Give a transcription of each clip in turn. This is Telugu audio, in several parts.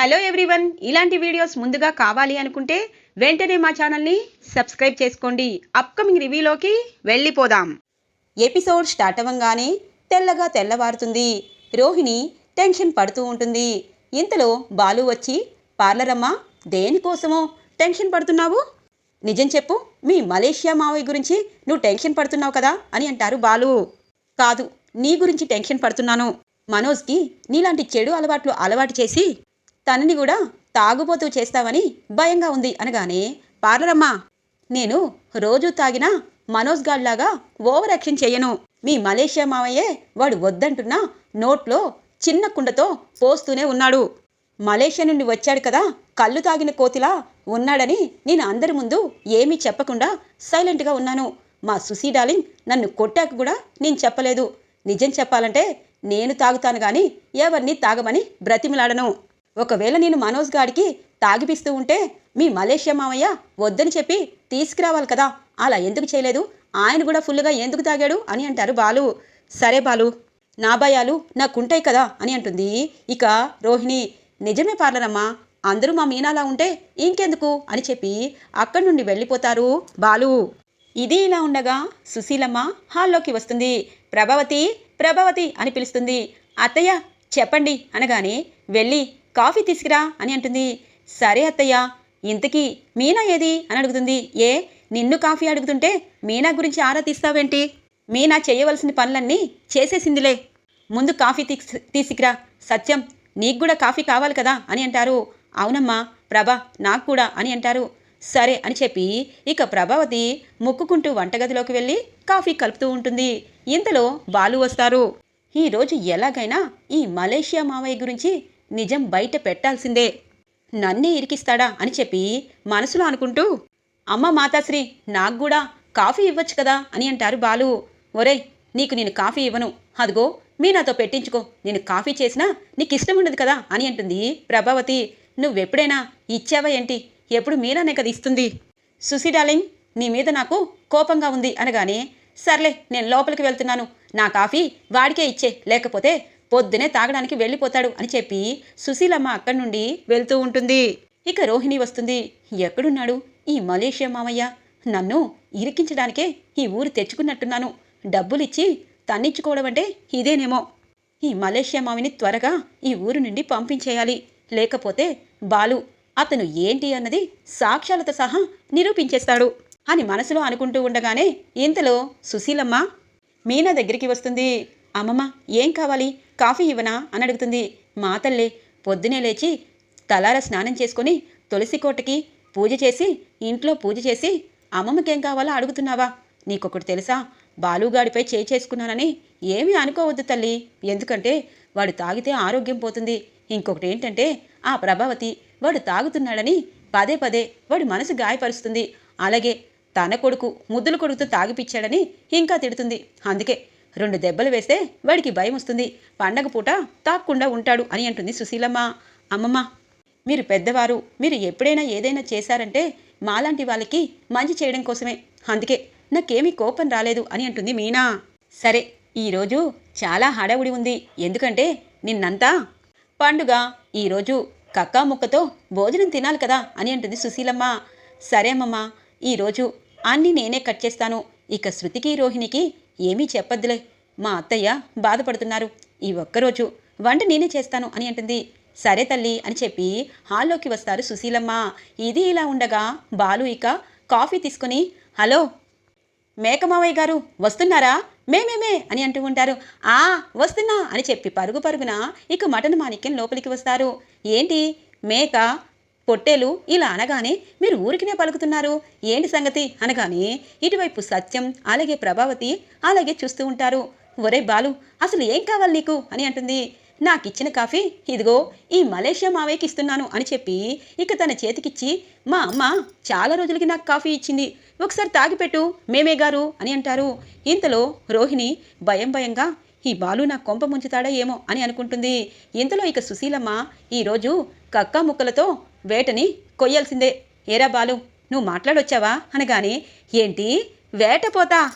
Hello everyone. ఇలాంటి వీడియోస్ ముందుగా కావాలి అనుకుంటే వెంటనే మా ఛానల్ని సబ్స్క్రైబ్ చేసుకోండి. అప్కమింగ్ రివ్యూలోకి వెళ్ళిపోదాం. ఎపిసోడ్ స్టార్ట్ అవ్వగానే తెల్లగా తెల్లవారుతుంది. రోహిణి టెన్షన్ పడుతూ ఉంటుంది. ఇంతలో బాలు వచ్చి పార్లర్ దేనికోసమో టెన్షన్ పడుతున్నావు? నిజం చెప్పు మీ మలేషియా మావయ్య గురించి నువ్వు టెన్షన్ పడుతున్నావు కదా? అని అంటారు బాలు. కాదు నీ గురించి టెన్షన్ పడుతున్నాను. మనోజ్కి నీలాంటి చెడు అలవాట్లు అలవాటు చేసి తనని కూడా తాగుబోతూ చేస్తావని భయంగా ఉంది అనగానే పార్లరమ్మా నేను రోజు తాగినా మనోజ్ గాడ్లాగా ఓవర్ యాక్షన్ చేయను. మీ మలేషియా మావయ్యే వాడు వద్దంటున్నా నోట్లో చిన్న కుండతో పోస్తూనే ఉన్నాడు. మలేషియా నుండి వచ్చాడు కదా కళ్ళు తాగిన కోతిలా ఉన్నాడని నేను అందరి ముందు ఏమీ చెప్పకుండా సైలెంట్గా ఉన్నాను. మా సుసీ డార్లింగ్ నన్ను కొట్టాక కూడా నేను చెప్పలేదు. నిజం చెప్పాలంటే నేను తాగుతాను కానీ ఎవరిని తాగమని బ్రతిమిలాడను. ఒకవేళ నేను మనోజ్ గాడికి తాగిపిస్తూ ఉంటే మీ మలేషియా మామయ్య వద్దని చెప్పి తీసుకురావాలి కదా. అలా ఎందుకు చేయలేదు? ఆయన కూడా ఫుల్గా ఎందుకు తాగాడు అని అంటారు బాలు. సరే బాలు నా భయాలు నాకుంటాయి కదా అని అంటుంది. ఇక రోహిణి నిజమే పార్లరమ్మా అందరూ మా మీనాలా ఉంటే ఇంకెందుకు అని చెప్పి అక్కడి నుండి వెళ్ళిపోతారు బాలు. ఇది ఇలా ఉండగా సుశీలమ్మ హాల్లోకి వస్తుంది. ప్రభావతి ప్రభావతి అని పిలుస్తుంది. అత్తయ్య చెప్పండి అనగానే వెళ్ళి కాఫీ తీసుకురా అని అంటుంది. సరే అత్తయ్య ఇంతకీ మీనా ఏది అని అడుగుతుంది. ఏ నిన్ను కాఫీ అడుగుతుంటే మీనా గురించి ఆరా తీస్తావేంటి? మీనా చేయవలసిన పనులన్నీ చేసేసిందిలే. ముందు కాఫీ తీస్ తీసుకురా. సత్యం నీకు కూడా కాఫీ కావాలి కదా అని అంటారు. అవునమ్మా ప్రభా నాకు కూడా అని అంటారు. సరే అని చెప్పి ఇక ప్రభావతి ముక్కుకుంటూ వంటగదిలోకి వెళ్ళి కాఫీ కలుపుతూ ఉంటుంది. ఇంతలో బాలు వస్తారు. ఈరోజు ఎలాగైనా ఈ మలేషియా మావయ్య గురించి నిజం బయట పెట్టాల్సిందే. నన్నే ఇరికిస్తాడా అని చెప్పి మనసులో అనుకుంటూ అమ్మ మాతాశ్రీ నాకు కూడా కాఫీ ఇవ్వచ్చు కదా అని అంటారు బాలు. ఒరేయ్ నీకు నేను కాఫీ ఇవ్వను. అదిగో మీ నాతో పెట్టించుకో. నేను కాఫీ చేసినా నీకు ఇష్టం ఉండదు కదా అని అంటుంది ప్రభావతి. నువ్వెప్పుడైనా ఇచ్చావా ఏంటి? ఎప్పుడు మీనానే కదా ఇస్తుంది. సుసి డార్లింగ్ నీ మీద నాకు కోపంగా ఉంది అనగానే సర్లే నేను లోపలికి వెళ్తున్నాను. నా కాఫీ వాడికే ఇచ్చే లేకపోతే పొద్దునే తాగడానికి వెళ్ళిపోతాడు అని చెప్పి సుశీలమ్మ అక్కడి నుండి వెళ్తూ ఉంటుంది. ఇక రోహిణి వస్తుంది. ఎక్కడున్నాడు? ఈ మలేషియా మామయ్య. నన్ను ఇరికించడానికే ఈ ఊరు తెచ్చుకున్నట్టున్నాను. డబ్బులిచ్చి తన్నించుకోవడం అంటే ఇదేనేమో. ఈ మలేషియా మామిని త్వరగా ఈ ఊరు నుండి పంపించేయాలి. లేకపోతే బాలు అతను ఏంటి అన్నది సాక్ష్యాలతో సహా నిరూపించేస్తాడు అని మనసులో అనుకుంటూ ఉండగానే ఇంతలో సుశీలమ్మ మీనా దగ్గరికి వస్తుంది. అమ్మమ్మ ఏం కావాలి? కాఫీ ఇవ్వనా? అని అడుగుతుంది. మా తల్లి పొద్దునే లేచి తలార స్నానం చేసుకొని తులసి కోటకి పూజ చేసి ఇంట్లో పూజ చేసి అమ్మమ్మకేం కావాలో అడుగుతున్నావా? నీకొకటి తెలుసా? బాలుగాడిపై చేయి చేసుకున్నానని ఏమీ అనుకోవద్దు తల్లి. ఎందుకంటే వాడు తాగితే ఆరోగ్యం పోతుంది. ఇంకొకటి ఏంటంటే ఆ ప్రభావతి వాడు తాగుతున్నాడని పదే పదే వాడి మనసు గాయపరుస్తుంది. అలాగే తన కొడుకు ముద్దుల కొడుకుతో తాగిపిచ్చాడని ఇంకా తిడుతుంది. అందుకే రెండు దెబ్బలు వేస్తే వాడికి భయం వస్తుంది. పండగ పూట తాక్కుండా ఉంటాడు అని అంటుంది సుశీలమ్మ. అమ్మమ్మ మీరు పెద్దవారు మీరు ఎప్పుడైనా ఏదైనా చేశారంటే మాలాంటి వాళ్ళకి మంచి చేయడం కోసమే. అందుకే నాకేమీ కోపం రాలేదు అని అంటుంది మీనా. సరే ఈరోజు చాలా హడావుడి ఉంది. ఎందుకంటే నిన్నంతా పండుగ ఈరోజు కక్కా ముక్కతో భోజనం తినాలి కదా అని అంటుంది సుశీలమ్మ. సరే అమ్మమ్మ ఈరోజు అన్నీ నేనే కట్ చేస్తాను. ఇక శృతికి రోహిణికి ఏమీ చెప్పొద్దులే. మా అత్తయ్య బాధపడుతున్నారు. ఈ ఒక్కరోజు వంట నేనే చేస్తాను అని అంటుంది. సరే తల్లి అని చెప్పి హాల్లోకి వస్తారు సుశీలమ్మ. ఇది ఇలా ఉండగా బాలు ఇక కాఫీ తీసుకొని హలో మేకమావయ్య గారు వస్తున్నారా? మేమేమే అని అంటూ ఉంటారు. ఆ వస్తున్నా అని చెప్పి పరుగు పరుగున ఇక మటన్ మాణిక్యం లోపలికి వస్తారు. ఏంటి మేక పొట్టేలు ఇలా అనగానే మీరు ఊరికినే పలుకుతున్నారు. ఏంటి సంగతి? అనగానే ఇటువైపు సత్యం అలాగే ప్రభావతి అలాగే చూస్తూ ఉంటారు. ఒరే బాలు అసలు ఏం కావాలి నీకు? అని అంటుంది. నాకు ఇచ్చిన కాఫీ ఇదిగో ఈ మలేషియా మావయ్యకి ఇస్తున్నాను అని చెప్పి ఇక తన చేతికిచ్చి మా అమ్మ చాలా రోజులకి నాకు కాఫీ ఇచ్చింది. ఒకసారి తాగిపెట్టు మేమే గారు అని అంటారు. ఇంతలో రోహిణి భయం భయంగా ఈ బాలు నా కొంప ముంచుతాడా ఏమో అని అనుకుంటుంది. ఇంతలో ఇక సుశీలమ్మ ఈరోజు కక్కా ముక్కలతో వేటని కొయ్యాల్సిందే. ఏరా బాలు నువ్వు మాట్లాడొచ్చావా? అనగానే ఏంటి? వేట పోతా?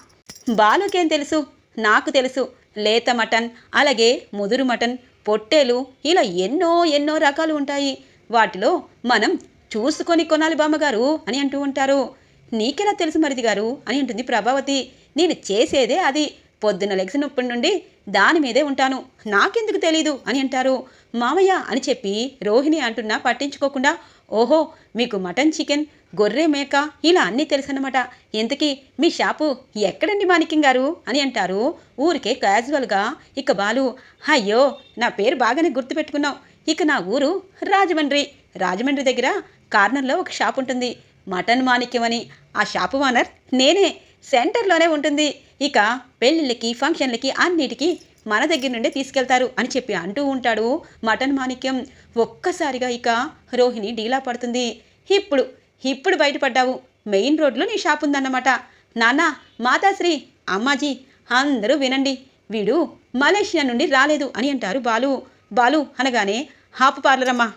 బాలుకేం తెలుసు? నాకు తెలుసు. లేత మటన్ అలాగే ముదురు మటన్ పొట్టేలు ఇలా ఎన్నో ఎన్నో రకాలు ఉంటాయి. వాటిలో మనం చూసుకొని కొనాలి బామ్మగారు అని అంటూ ఉంటారు. నీకెలా తెలుసు మరిది గారు? అని అంటుంది ప్రభావతి. నేను చేసేదే అది. పొద్దున లెగ్సినప్పటి నుండి దాని మీదే ఉంటాను. నాకెందుకు తెలీదు అని అంటారు. మామయ్య అని చెప్పి రోహిణి అంటున్నా పట్టించుకోకుండా ఓహో మీకు మటన్ చికెన్ గొర్రె మేక ఇలా అన్నీ తెలుసన్నమాట. ఇంతకీ మీ షాపు ఎక్కడండి మాణిక్యం గారు? అని అంటారు. ఊరికే క్యాజువల్గా ఇక బాలు అయ్యో నా పేరు బాగానే గుర్తుపెట్టుకున్నావు. ఇక నా ఊరు రాజమండ్రి. రాజమండ్రి దగ్గర కార్నర్లో ఒక షాప్ ఉంటుంది మటన్ మాణిక్యం అని. ఆ షాపు ఓనర్ నేనే. సెంటర్లోనే ఉంటుంది. ఇక పెళ్ళిళ్ళకి ఫంక్షన్లకి అన్నిటికీ మన దగ్గర నుండే తీసుకెళ్తారు అని చెప్పి అంటూ ఉంటాడు మటన్ మాణిక్యం. ఒక్కసారిగా ఇక రోహిణి డీలా పడుతుంది. ఇప్పుడు ఇప్పుడు బయటపడ్డావు. మెయిన్ రోడ్లో నీ షాప్ ఉందన్నమాట. నాన్న మాతాశ్రీ అమ్మాజీ అందరూ వినండి. వీడు మలేషియా నుండి రాలేదు అని అంటారు బాలు. బాలు అనగానే హాపు పార్లరమ్మా.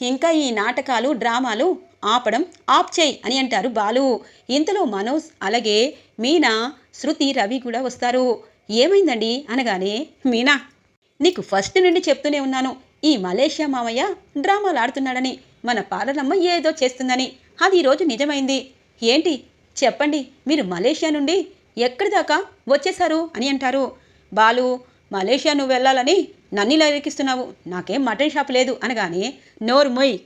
ఇంకా ఈ నాటకాలు డ్రామాలు ఆపడం ఆప్ చేయి అని అంటారు బాలు. ఇంతలో మనోజ్ అలాగే మీనా శృతి రవి కూడా వస్తారు. ఏమైందండి? అనగానే మీనా నీకు ఫస్ట్ నుండి చెప్తూనే ఉన్నాను. ఈ మలేషియా మామయ్య డ్రామాలు ఆడుతున్నాడని మన పాలనమ్మ ఏదో చేస్తుందని. అది ఈరోజు నిజమైంది. ఏంటి? చెప్పండి మీరు మలేషియా నుండి ఎక్కడి దాకా వచ్చేశారు అని అంటారు. బాలు మలేషియా నువ్వు వెళ్ళాలని నన్నిలా ఎరికిస్తున్నావు నాకేం మటన్ షాప్ లేదు. అనగానే నోరు మొయ్.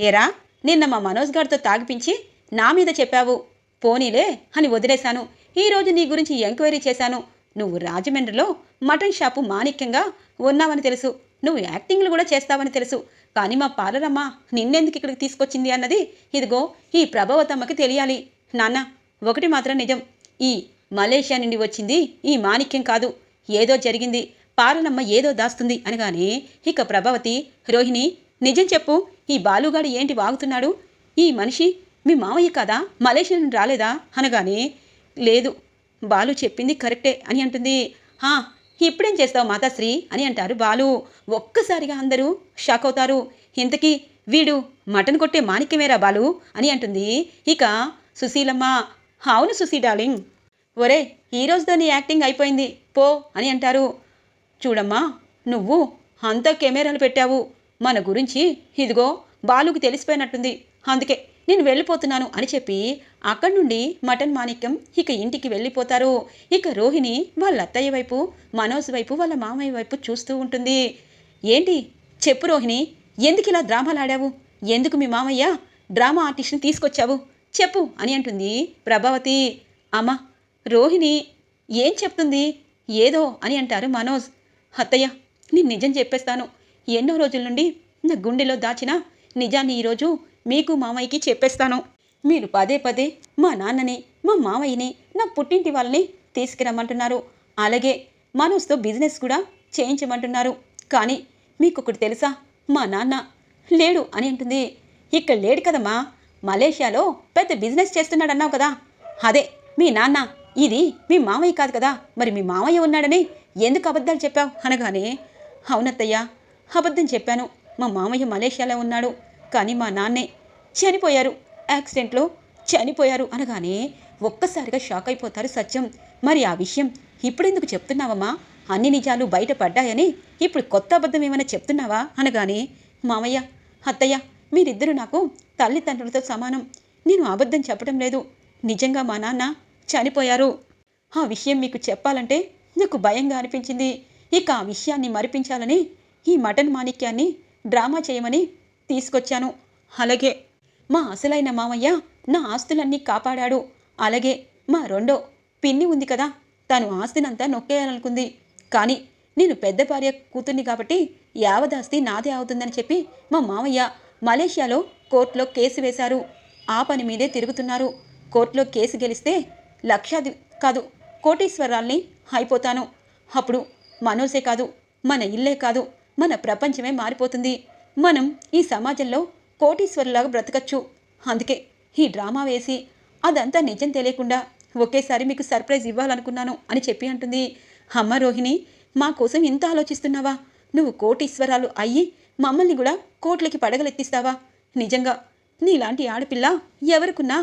ఏరా నిన్న మా మనోజ్ గారితో తాగిపించి నా మీద చెప్పావు. పోనీలే అని వదిలేశాను. ఈరోజు నీ గురించి ఎంక్వైరీ చేశాను. నువ్వు రాజమండ్రిలో మటన్ షాపు మాణిక్యంగా ఉన్నావని తెలుసు. నువ్వు యాక్టింగ్లు కూడా చేస్తావని తెలుసు. కానీ మా పార్లరమ్మ నిన్నెందుకు ఇక్కడికి తీసుకొచ్చింది అన్నది? ఇదిగో ఈ ప్రభావతమ్మకి తెలియాలి. నాన్న ఒకటి మాత్రం నిజం. ఈ మలేషియా నుండి వచ్చింది ఈ మాణిక్యం కాదు. ఏదో జరిగింది. పాలనమ్మ ఏదో దాస్తుంది అనగానే ఇక ప్రభావతి రోహిణి నిజం చెప్పు ఈ బాలుగాడు ఏంటి వాగుతున్నాడు? ఈ మనిషి మీ మామయ్య కాదా? మలేషియా నుండి రాలేదా? అనగానే లేదు బాలు చెప్పింది కరెక్టే అని అంటుంది. "హా, ఇప్పుడేం చేస్తావు మాతాశ్రీ అని అంటారు బాలు. ఒక్కసారిగా అందరూ షాక్ అవుతారు. ఇంతకీ వీడు మటన్ కొట్టే మాణిక్యమేరా బాలు అని అంటుంది. ఇక సుశీలమ్మ అవును సుశీ డార్లింగ్. ఒరే ఈ రోజుతో నీ యాక్టింగ్ అయిపోయింది పో అని అంటారు. చూడమ్మా నువ్వు అంత కెమెరాలు పెట్టావు. మన గురించి ఇదిగో బాలుకి తెలిసిపోయినట్టుంది. అందుకే నేను వెళ్ళిపోతున్నాను అని చెప్పి అక్కడి నుండి మటన్ మాణిక్యం ఇక ఇంటికి వెళ్ళిపోతారు. ఇక రోహిణి వాళ్ళ అత్తయ్య వైపు మనోజ్ వైపు వాళ్ళ మామయ్య వైపు చూస్తూ ఉంటుంది. ఏంటి? చెప్పు రోహిణి ఎందుకు ఇలా డ్రామాలాడావు? ఎందుకు మీ మామయ్య డ్రామా ఆర్టిస్ట్ని తీసుకొచ్చావు? చెప్పు అని అంటుంది ప్రభావతి. అమ్మ రోహిణి ఏం చెప్తుంది? ఏదో అని అంటారు మనోజ్. అత్తయ్య నేను నిజం చెప్పేస్తాను. ఎన్నో రోజుల నుండి నా గుండెలో దాచిన నిజాన్ని ఈరోజు మీకు మామయ్యకి చెప్పేస్తాను. మీరు పదే పదే మా నాన్నని మా మామయ్యని నా పుట్టింటి వాళ్ళని తీసుకురమ్మంటున్నారు. అలాగే మనోజ్తో బిజినెస్ కూడా చేయించమంటున్నారు. కానీ మీకు ఒకటి తెలుసా? మా నాన్న లేడు అని అంటుంది. ఇక్కడ లేడు కదమ్మా. మలేషియాలో పెద్ద బిజినెస్ చేస్తున్నాడన్నావు కదా. అదే మీ నాన్న ఇది మీ మామయ్య కాదు కదా. మరి మీ మామయ్య ఉన్నాడని ఎందుకు అబద్ధాలు చెప్పావు అనగానే అవునత్తయ్య అబద్ధం చెప్పాను. మా మామయ్య మలేషియాలో ఉన్నాడు. కానీ మా నాన్నే చనిపోయారు. యాక్సిడెంట్లో చనిపోయారు అనగానే ఒక్కసారిగా షాక్ అయిపోతారు సత్యం. మరి ఆ విషయం ఇప్పుడెందుకు చెప్తున్నావమ్మా? అన్ని నిజాలు బయటపడ్డాయని ఇప్పుడు కొత్త అబద్ధం ఏమైనా చెప్తున్నావా? అనగానే మామయ్య అత్తయ్య మీరిద్దరూ నాకు తల్లిదండ్రులతో సమానం. నేను అబద్ధం చెప్పడం లేదు. నిజంగా మా నాన్న చనిపోయారు. ఆ విషయం మీకు చెప్పాలంటే నాకు భయంగా అనిపించింది. ఇక ఆ విషయాన్ని మరిపించాలని ఈ మటన్ మాణిక్యాన్ని డ్రామా చేయమని తీసుకొచ్చాను. అలాగే మా అసలైన మామయ్య నా ఆస్తులన్నీ కాపాడాడు. అలాగే మా రెండో పిన్ని ఉంది కదా తను ఆస్తినంతా నొక్కేయాలనుకుంది. కానీ నేను పెద్ద భార్య కూతుర్ని కాబట్టి యావదాస్తి నాదే అవుతుందని చెప్పి మా మామయ్య మలేషియాలో కోర్టులో కేసు వేశారు. ఆ పని మీదే తిరుగుతున్నారు. కోర్టులో కేసు గెలిస్తే లక్షాది కాదు కోటీశ్వరాల్ని అయిపోతాను. అప్పుడు మనోసే కాదు మన ఇల్లే కాదు. మన ప్రపంచమే మారిపోతుంది. మనం ఈ సమాజంలో కోటీశ్వరులాగా బ్రతకచ్చు. అందుకే ఈ డ్రామా వేసి అదంతా నిజం తెలియకుండా ఒకేసారి మీకు సర్ప్రైజ్ ఇవ్వాలనుకున్నాను అని చెప్పి అంటుంది. అమ్మ రోహిణి మా కోసం ఇంత ఆలోచిస్తున్నావా? నువ్వు కోటీశ్వరాలు అయ్యి మమ్మల్ని కూడా కోట్లకి పడగలెత్తిస్తావా? నిజంగా నీలాంటి ఆడపిల్ల ఎవరికున్నా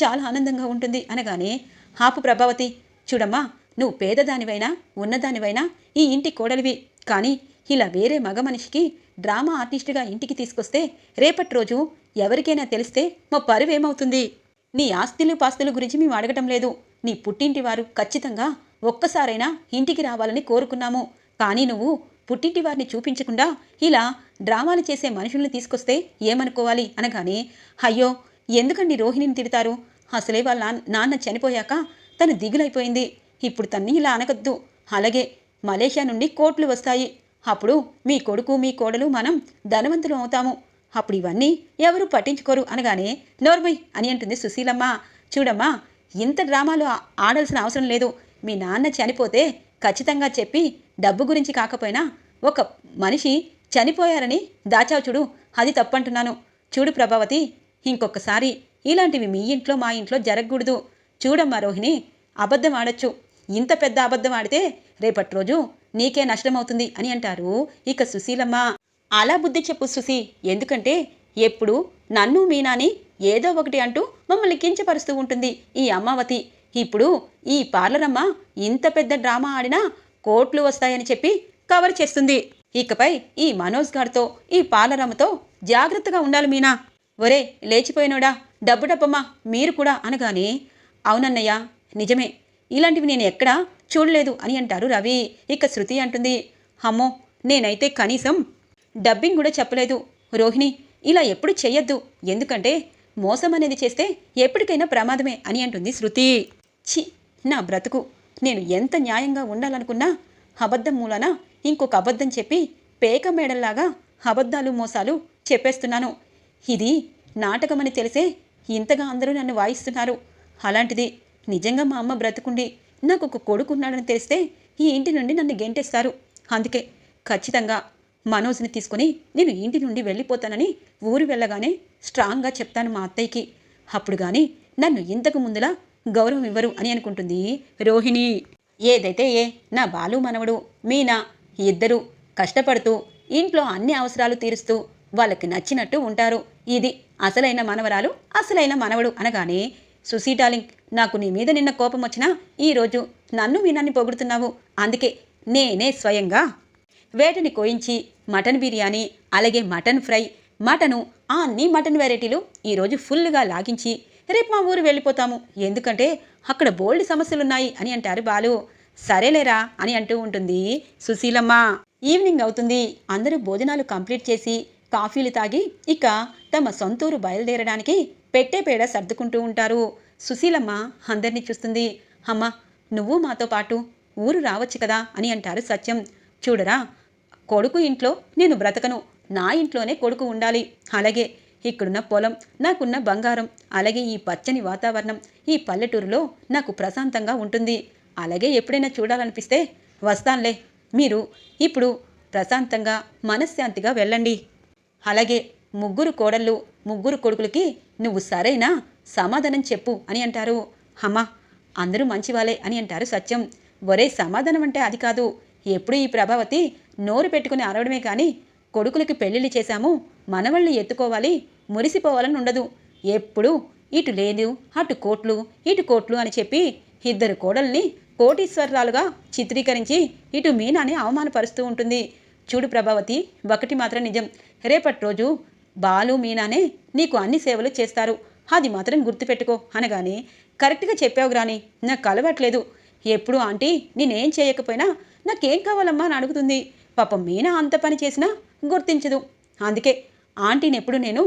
చాలా ఆనందంగా ఉంటుంది అనగానే హాపు ప్రభావతి చూడమ్మా నువ్వు పేదదానివైనా ఉన్నదానివైనా ఈ ఇంటి కోడలివి. కానీ ఇలా వేరే మగ మనిషికి డ్రామా ఆర్టిస్టుగా ఇంటికి తీసుకొస్తే రేపటి రోజు ఎవరికైనా తెలిస్తే మా పరువేమవుతుంది? నీ ఆస్తులు పాస్తుల గురించి మేము అడగటం లేదు. నీ పుట్టింటి వారు ఖచ్చితంగా ఒక్కసారైనా ఇంటికి రావాలని కోరుకున్నాము. కానీ నువ్వు పుట్టింటి వారిని చూపించకుండా ఇలా డ్రామాలు చేసే మనుషుల్ని తీసుకొస్తే ఏమనుకోవాలి అనగానే అయ్యో ఎందుకండి రోహిణిని తిడతారు? అసలే వాళ్ళ నాన్న- చనిపోయాక తను దిగులైపోయింది. ఇప్పుడు తన్ని ఇలా అనగద్దు. అలాగే మలేషియా నుండి కోట్లు వస్తాయి. అప్పుడు మీ కొడుకు మీ కోడలు మనం ధనవంతులు అవుతాము. అప్పుడు ఇవన్నీ ఎవరు పట్టించుకోరు అనగానే నోర్మై అని అంటుంది సుశీలమ్మ. చూడమ్మా ఇంత డ్రామాలు ఆడాల్సిన అవసరం లేదు. మీ నాన్న చనిపోతే ఖచ్చితంగా చెప్పి డబ్బు గురించి కాకపోయినా ఒక మనిషి చనిపోయారని దాచావు చూడు. అది తప్పంటున్నాను. చూడు ప్రభావతి ఇంకొకసారి ఇలాంటివి మీ ఇంట్లో మా ఇంట్లో జరగకూడదు. చూడమ్మా రోహిణి అబద్ధం ఆడొచ్చు. ఇంత పెద్ద అబద్ధం ఆడితే రేపటి రోజు నీకే నష్టమవుతుంది అని అంటారు. ఇక సుశీలమ్మ అలా బుద్ధి చెప్పు సుశీ ఎందుకంటే ఎప్పుడు నన్ను మీనాని ఏదో ఒకటి అంటూ మమ్మల్ని కించపరుస్తూ ఉంటుంది ఈ అమ్మావతి. ఇప్పుడు ఈ పార్లరమ్మ ఇంత పెద్ద డ్రామా ఆడినా కోట్లు వస్తాయని చెప్పి కవర్ చేస్తుంది. ఇకపై ఈ మనోజ్ గారితో ఈ పార్లరమ్మతో జాగ్రత్తగా ఉండాలి మీనా. ఒరే లేచిపోయినోడా? డబ్బు డబ్బమ్మా మీరు కూడా అనగానే అవునన్నయ్య నిజమే. ఇలాంటివి నేను ఎక్కడా చూడలేదు అని అంటారు రవి. ఇక శృతి అంటుంది అమ్మో నేనైతే కనీసం డబ్బింగ్ కూడా చెప్పలేదు. రోహిణి ఇలా ఎప్పుడు చెయ్యొద్దు. ఎందుకంటే మోసం అనేది చేస్తే ఎప్పటికైనా ప్రమాదమే అని అంటుంది శృతి. ఛీ నా బ్రతుకు. నేను ఎంత న్యాయంగా ఉండాలనుకున్నా అబద్ధం మూలన ఇంకొక అబద్ధం చెప్పి పేక మేడల్లాగా అబద్ధాలు మోసాలు చెప్పేస్తున్నాను. ఇది నాటకమని తెలిసే ఇంతగా అందరూ నన్ను వాయిస్తున్నారు. అలాంటిది నిజంగా మా అమ్మ బ్రతుకుండి నాకు ఒక కొడుకున్నాడని తెలిస్తే ఈ ఇంటి నుండి నన్ను గెంటేస్తారు. అందుకే ఖచ్చితంగా మనోజ్ని తీసుకుని నేను ఇంటి నుండి వెళ్ళిపోతానని ఊరు వెళ్ళగానే స్ట్రాంగ్గా చెప్తాను మా అత్తయ్యకి. అప్పుడు కానీ నన్ను ఇంతకు ముందులా గౌరవం ఇవ్వరు అని అనుకుంటుంది రోహిణి. ఏదైతే ఏ నా బాలు మనవడు మీనా ఇద్దరు కష్టపడుతూ ఇంట్లో అన్ని అవసరాలు తీరుస్తూ వాళ్ళకి నచ్చినట్టు ఉంటారు. ఇది అసలైన మనవరాలు అసలైన మనవడు అనగానే సుసీ డార్లింగ్ నాకు నీ మీద నిన్న కోపం వచ్చినా ఈరోజు నన్ను మీనాన్ని పొగుడుతున్నావు. అందుకే నేనే స్వయంగా వేటని కోయించి మటన్ బిర్యానీ అలాగే మటన్ ఫ్రై మటను ఆ అన్ని మటన్ వెరైటీలు ఈరోజు ఫుల్గా లాగించి రేపు మా ఊరు వెళ్ళిపోతాము. ఎందుకంటే అక్కడ బోల్డ్ సమస్యలున్నాయి అని అంటారు బాలు. సరేలేరా అని అంటూ ఉంటుంది సుశీలమ్మ. ఈవినింగ్ అవుతుంది. అందరూ భోజనాలు కంప్లీట్ చేసి కాఫీలు తాగి ఇక తమ సొంతూరు బయలుదేరడానికి పెట్టే పేడ సర్దుకుంటూ ఉంటారు. సుశీలమ్మ అందరినీ చూస్తుంది. అమ్మ నువ్వు మాతో పాటు ఊరు రావచ్చు కదా అని అంటారు సత్యం. చూడరా కొడుకు ఇంట్లో నేను బ్రతకను. నా ఇంట్లోనే కొడుకు ఉండాలి. అలాగే ఇక్కడున్న పొలం నాకున్న బంగారం అలాగే ఈ పచ్చని వాతావరణం ఈ పల్లెటూరులో నాకు ప్రశాంతంగా ఉంటుంది. అలాగే ఎప్పుడైనా చూడాలనిపిస్తే వస్తానులే. మీరు ఇప్పుడు ప్రశాంతంగా మనశ్శాంతిగా వెళ్ళండి. అలాగే ముగ్గురు కోడళ్ళు ముగ్గురు కొడుకులకి నువ్వు సరైన సమాధానం చెప్పు అని అంటారు. అమ్మా అందరూ మంచివాళ్ళే అని అంటారు సత్యం. ఒరే సమాధానం అంటే అది కాదు. ఎప్పుడు ఈ ప్రభావతి నోరు పెట్టుకుని అరవడమే కానీ కొడుకులకి పెళ్ళిళ్ళు చేశాము మనవళ్ళు ఎత్తుకోవాలి మురిసిపోవాలని ఉండదు. ఎప్పుడు ఇటు లేదు అటు కోట్లు ఇటు కోట్లు అని చెప్పి ఇద్దరు కోడల్ని కోటీశ్వరరాలుగా చిత్రీకరించి ఇటు మీనాని అవమానపరుస్తూ ఉంటుంది. చూడు ప్రభావతి ఒకటి మాత్రం నిజం. రేపటి రోజు బాలు మీనానే నీకు అన్ని సేవలు చేస్తారు. అది మాత్రం గుర్తుపెట్టుకో. అనగానే కరెక్ట్గా చెప్పావు గ్రాని. నాకు కలవట్లేదు ఎప్పుడు ఆంటీ నేనేం చేయకపోయినా నాకేం కావాలమ్మా అని అడుగుతుంది. పాపం మీనా అంత పని చేసినా గుర్తించదు. అందుకే ఆంటీని ఎప్పుడు నేను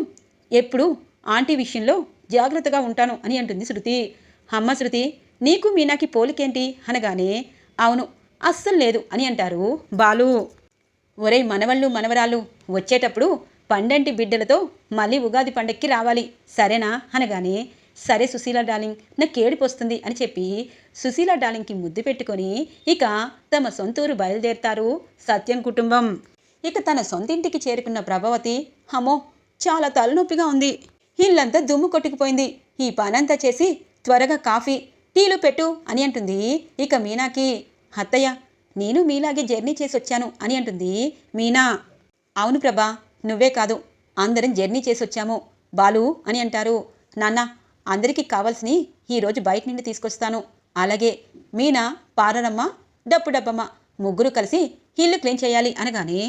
ఎప్పుడు ఆంటీ విషయంలో జాగ్రత్తగా ఉంటాను అని అంటుంది శృతి. అమ్మ శృతి నీకు మీనాకి పోలికేంటి? అనగానే అవును అస్సలు లేదు అని అంటారు బాలు. ఒరేయ్ మనవళ్ళు మనవరాళ్ళు వచ్చేటప్పుడు పండంటి బిడ్డలతో మళ్ళీ ఉగాది పండక్కి రావాలి. సరేనా? అనగానే సరే సుశీల డార్లింగ్ నాకు ఏడిపోస్తుంది అని చెప్పి సుశీల డార్లింగ్కి ముద్దు పెట్టుకొని ఇక తమ సొంతూరు బయలుదేరతారు సత్యం కుటుంబం. ఇక తన సొంతింటికి చేరుకున్న ప్రభావతి అమ్మో చాలా తలనొప్పిగా ఉంది. ఇల్లంతా దుమ్ము కొట్టుకుపోయింది. ఈ పనంతా చేసి త్వరగా కాఫీ టీలు పెట్టు అని అంటుంది ఇక మీనాకి. అత్తయ్య నేను మీలాగే జర్నీ చేసి వచ్చాను అని అంటుంది మీనా. అవును ప్రభా నువ్వే కాదు అందరం జర్నీ చేసి వచ్చాము బాలు అని అంటారు. నాన్న అందరికీ కావాల్సిన ఈరోజు బయట నుండి తీసుకొస్తాను. అలాగే మీనా పారరమ్మ డప్పు డబ్బమ్మ ముగ్గురు కలిసి ఇల్లు క్లీన్ చేయాలి అనగానే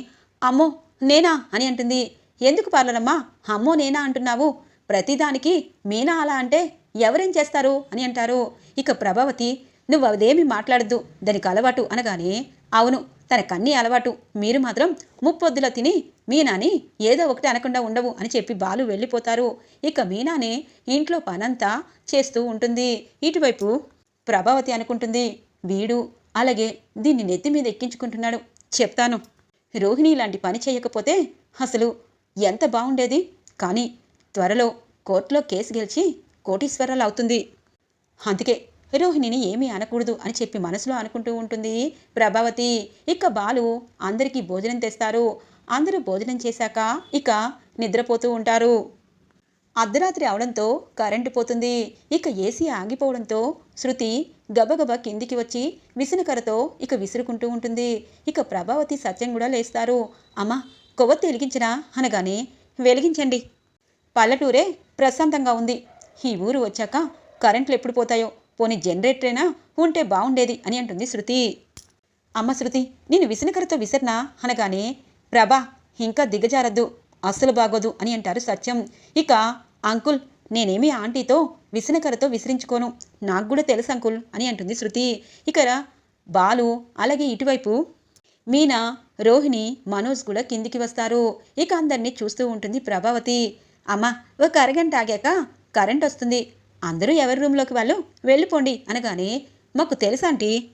అమ్మో నేనా అని అంటుంది. ఎందుకు పార్లరమ్మ అమ్మో నేనా అంటున్నావు. ప్రతిదానికి మీనా అలా అంటే ఎవరేం చేస్తారు అని అంటారు. ఇక ప్రభావతి నువ్వు అదేమి మాట్లాడద్దు దానికి అలవాటు అనగానే అవును తన కన్నీ అలవాటు. మీరు మాత్రం ముప్పొద్దుల తిని మీనాని ఏదో ఒకటి అనకుండా ఉండవు అని చెప్పి బాలు వెళ్ళిపోతారు. ఇక మీనానే ఇంట్లో పనంతా చేస్తూ ఉంటుంది. ఇటువైపు ప్రభావతి అనుకుంటుంది వీడు అలాగే దీన్ని నెత్తి మీద ఎక్కించుకుంటున్నాడు. చెప్తాను. రోహిణి లాంటి పని చేయకపోతే అసలు ఎంత బాగుండేది? కానీ త్వరలో కోర్టులో కేసు గెలిచి కోటీశ్వరాలు అవుతుంది. అందుకే రోహిణిని ఏమీ అనకూడదు అని చెప్పి మనసులో అనుకుంటూ ఉంటుంది ప్రభావతి. ఇక బాలు అందరికీ భోజనం తెస్తారు. అందరూ భోజనం చేశాక ఇక నిద్రపోతూ ఉంటారు. అర్ధరాత్రి అవడంతో కరెంటు పోతుంది. ఇక ఏసీ ఆగిపోవడంతో శృతి గబగబ కిందికి వచ్చి విసునకరతో ఇక విసురుకుంటూ ఉంటుంది. ఇక ప్రభావతి సత్యం కూడా లేస్తారు. అమ్మా కొవ్వొత్తి వెలిగించరా అనగానే వెలిగించండి. పల్లెటూరే ప్రశాంతంగా ఉంది. ఈ ఊరు వచ్చాక కరెంట్లు ఎప్పుడు పోతాయో? పోనీ జనరేటరేనా? ఉంటే బాగుండేది అని అంటుంది శృతి. అమ్మ శృతి నేను విసనకరతో విసిరినా అనగానే ప్రభా ఇంకా దిగజారద్దు అస్సలు బాగోదు అని అంటారు సత్యం. ఇక అంకుల్ నేనేమి ఆంటీతో విసనకరతో విసిరించుకోను. నాకు కూడా తెలుసు అంకుల్ అని అంటుంది శృతి. ఇక బాలు అలాగే ఇటువైపు మీనా రోహిణి మనోజ్ కూడా కిందికి వస్తారు. ఇక అందరినీ చూస్తూ ఉంటుంది ప్రభావతి. అమ్మ ఒక అరగంట ఆగాక కరెంట్ వస్తుంది. అందరూ ఎవరి రూమ్లోకి వాళ్ళు? వెళ్ళిపోండి అనగానే మాకు తెలుసాంటీ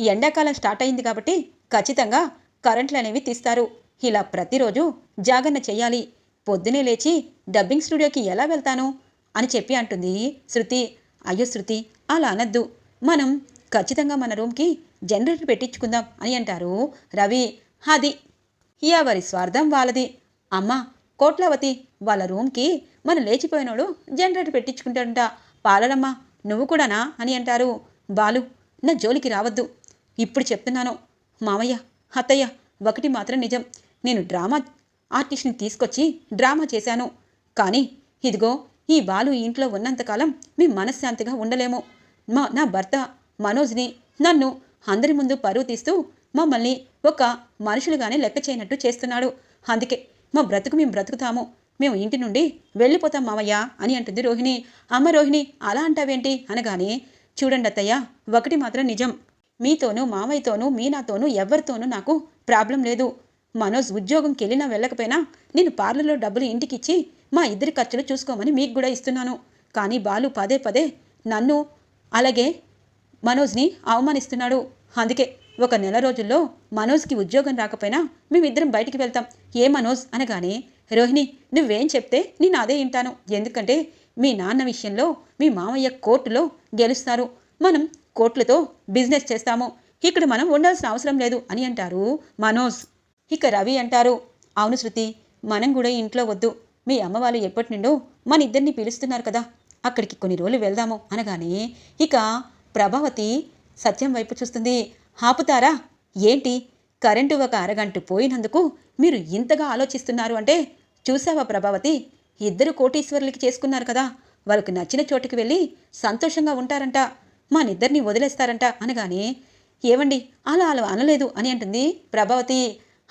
ఎండాకాలం స్టార్ట్ అయింది కాబట్టి ఖచ్చితంగా కరెంట్లు అనేవి తీస్తారు. ఇలా ప్రతిరోజు జాగరణ చెయ్యాలి. పొద్దునే లేచి డబ్బింగ్ స్టూడియోకి ఎలా వెళ్తాను? అని చెప్పి అంటుంది శృతి. అయ్యో శృతి అలా అనద్దు. మనం ఖచ్చితంగా మన రూమ్కి జనరేటర్ పెట్టించుకుందాం అని అంటారు రవి. అది ఎవరి స్వార్థం వాళ్ళది. అమ్మ కోట్లవతి వాళ్ళ రూమ్కి మన లేచిపోయినోడు జనరేటర్ పెట్టించుకుంటాడంట. పాలడమ్మ నువ్వు కూడానా? అని అంటారు. బాలు నా జోలికి రావద్దు. ఇప్పుడు చెప్తున్నాను. మామయ్య అత్తయ్య ఒకటి మాత్రం నిజం. నేను డ్రామా ఆర్టిస్ట్ని తీసుకొచ్చి డ్రామా చేశాను. కానీ ఇదిగో ఈ బాలు ఈ ఇంట్లో ఉన్నంతకాలం మేము మనశ్శాంతిగా ఉండలేము. మా నా భర్త మనోజ్ని నన్ను అందరి ముందు పరువు తీస్తూ మమ్మల్ని ఒక మనుషులుగానే లెక్క చేయనట్టు చేస్తున్నాడు. అందుకే మా బ్రతుకు మేము బ్రతుకుతాము. మేము ఇంటి నుండి వెళ్ళిపోతాం మామయ్య అని అంటుంది రోహిణి. అమ్మ రోహిణి అలా అంటావేంటి? అనగానే చూడండి అత్తయ్య ఒకటి మాత్రం నిజం. మీతోనూ మామయ్యతోనూ మీనాతోనూ ఎవరితోనూ నాకు ప్రాబ్లం లేదు. మనోజ్ ఉద్యోగంకి వెళ్ళినా వెళ్ళకపోయినా నేను పార్లర్లో డబ్బులు ఇంటికి ఇచ్చి మా ఇద్దరి ఖర్చులు చూసుకోమని మీకు కూడా ఇస్తున్నాను. కానీ బాలు పదే పదే నన్ను అలాగే మనోజ్ని అవమానిస్తున్నాడు. అందుకే ఒక నెల రోజుల్లో మనోజ్కి ఉద్యోగం రాకపోయినా మేమిద్దరం బయటికి వెళ్తాం. ఏ మనోజ్ అనగానే రోహిణి నువ్వేం చెప్తే నేను అదే వింటాను. ఎందుకంటే మీ నాన్న విషయంలో మీ మామయ్య కోర్టులో గెలుస్తారు. మనం కోర్టులతో బిజినెస్ చేస్తాము. ఇక్కడ మనం ఉండాల్సిన అవసరం లేదు అని అంటారు మనోజ్. ఇక రవి అంటారు అవును శృతి మనం కూడా ఇంట్లో వద్దు. మీ అమ్మ వాళ్ళు ఎప్పటి నుండో మన ఇద్దరిని పిలుస్తున్నారు కదా. అక్కడికి కొన్ని రోజులు వెళ్దాము అనగానే ఇక ప్రభావతి సత్యం వైపు చూస్తుంది. ఆపుతారా? ఏంటి? కరెంటు ఒక అరగంట పోయినందుకు మీరు ఇంతగా ఆలోచిస్తున్నారు అంటే చూసావా ప్రభావతి? ఇద్దరు కోటీశ్వరులకి చేసుకున్నారు కదా. వాళ్ళకి నచ్చిన చోటుకి వెళ్ళి సంతోషంగా ఉంటారంట. మానిద్దరిని వదిలేస్తారంట అనగానే ఏవండి? అలా అలా అనలేదు అని అంటుంది ప్రభావతి.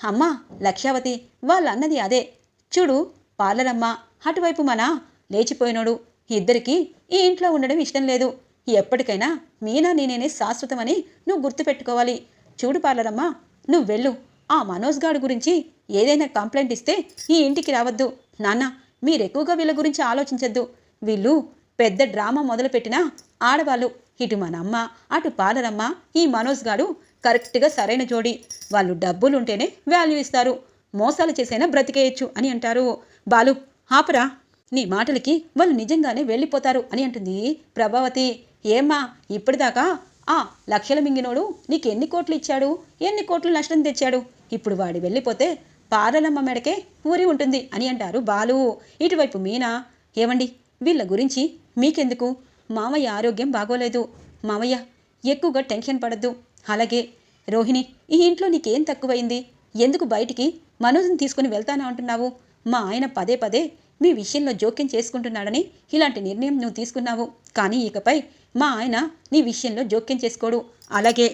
అమ్మా లక్ష్యావతి వాళ్ళన్నది అదే. చూడు పార్లరమ్మ అటువైపు మన లేచిపోయినోడు. ఇద్దరికీ ఈ ఇంట్లో ఉండడం ఇష్టం లేదు. ఎప్పటికైనా మీనా నేనేనే శాశ్వతమని నువ్వు గుర్తుపెట్టుకోవాలి. చూడు పార్లరమ్మ నువ్వు వెళ్ళు. ఆ మనోజ్ గాడు గురించి ఏదైనా కంప్లైంట్ ఇస్తే ఈ ఇంటికి రావద్దు. నాన్న మీరెక్కువగా వీళ్ళ గురించి ఆలోచించద్దు. వీళ్ళు పెద్ద డ్రామా మొదలుపెట్టిన ఆడవాళ్ళు. ఇటు మన అమ్మ అటు పాలరమ్మ ఈ మనోజ్ గాడు కరెక్ట్గా సరైన జోడి. వాళ్ళు డబ్బులు ఉంటేనే వాల్యూ ఇస్తారు. మోసాలు చేసైనా బ్రతికేయచ్చు అని అంటారు. బాలు ఆపరా. నీ మాటలకి వాళ్ళు నిజంగానే వెళ్ళిపోతారు అని అంటుంది ప్రభావతి. ఏమ్మా ఇప్పటిదాకా ఆ లక్షల మింగినోడు నీకు ఎన్ని కోట్లు ఇచ్చాడు? ఎన్ని కోట్లు నష్టం తెచ్చాడు? ఇప్పుడు వాడు వెళ్ళిపోతే పారలమ్మ మెడకే ఊరి ఉంటుంది అని అంటారు బాలు. ఇటువైపు మీనా ఏమండి? వీళ్ళ గురించి మీకెందుకు? మామయ్య ఆరోగ్యం బాగోలేదు. మామయ్య ఎక్కువగా టెన్షన్ పడద్దు. అలాగే రోహిణి ఈ ఇంట్లో నీకేం తక్కువైంది? ఎందుకు బయటికి? మనోజ్ని తీసుకుని వెళ్తానా అంటున్నావు? మా ఆయన పదే పదే మీ విషయంలో జోక్యం చేసుకుంటున్నాడని ఇలాంటి నిర్ణయం నువ్వు తీసుకున్నావు. కానీ ఇకపై మా ఆయన నీ విషయంలో జోక్యం చేసుకోడు. అలాగే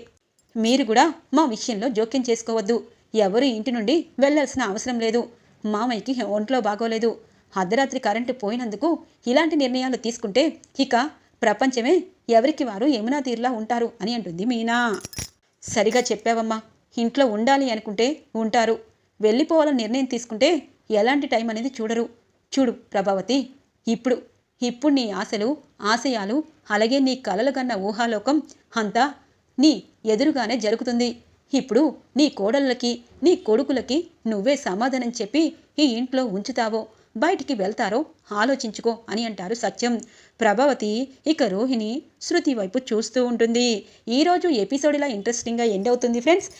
మీరు కూడా మా విషయంలో జోక్యం చేసుకోవద్దు. ఎవరు ఇంటి నుండి వెళ్ళాల్సిన అవసరం లేదు. మామయ్యకి ఒంట్లో బాగోలేదు. అర్ధరాత్రి కరెంటు పోయినందుకు ఇలాంటి నిర్ణయాలు తీసుకుంటే ఇక ప్రపంచమే ఎవరికి వారు యమునా తీరులా ఉంటారు అని అంటుంది మీనా. సరిగా చెప్పావమ్మా. ఇంట్లో ఉండాలి అనుకుంటే ఉంటారు. వెళ్ళిపోవాలని నిర్ణయం తీసుకుంటే ఎలాంటి టైం అనేది చూడరు. చూడు ప్రభావతి ఇప్పుడు ఇప్పుడు నీ ఆశలు ఆశయాలు అలాగే నీ కలలు కన్న ఊహాలోకం అంతా నీ ఎదురుగానే జరుగుతుంది. ఇప్పుడు నీ కోడళ్ళకి నీ కొడుకులకి నువ్వే సమాధానం చెప్పి ఈ ఇంట్లో ఉంచుతావో? బయటికి వెళ్తారో ఆలోచించుకో అని అంటారు సత్యం. ప్రభావతి ఇక రోహిణి శృతి వైపు చూస్తూ ఉంటుంది. ఈరోజు ఎపిసోడ్ ఇలా ఇంట్రెస్టింగ్గా ఎండ్ అవుతుంది ఫ్రెండ్స్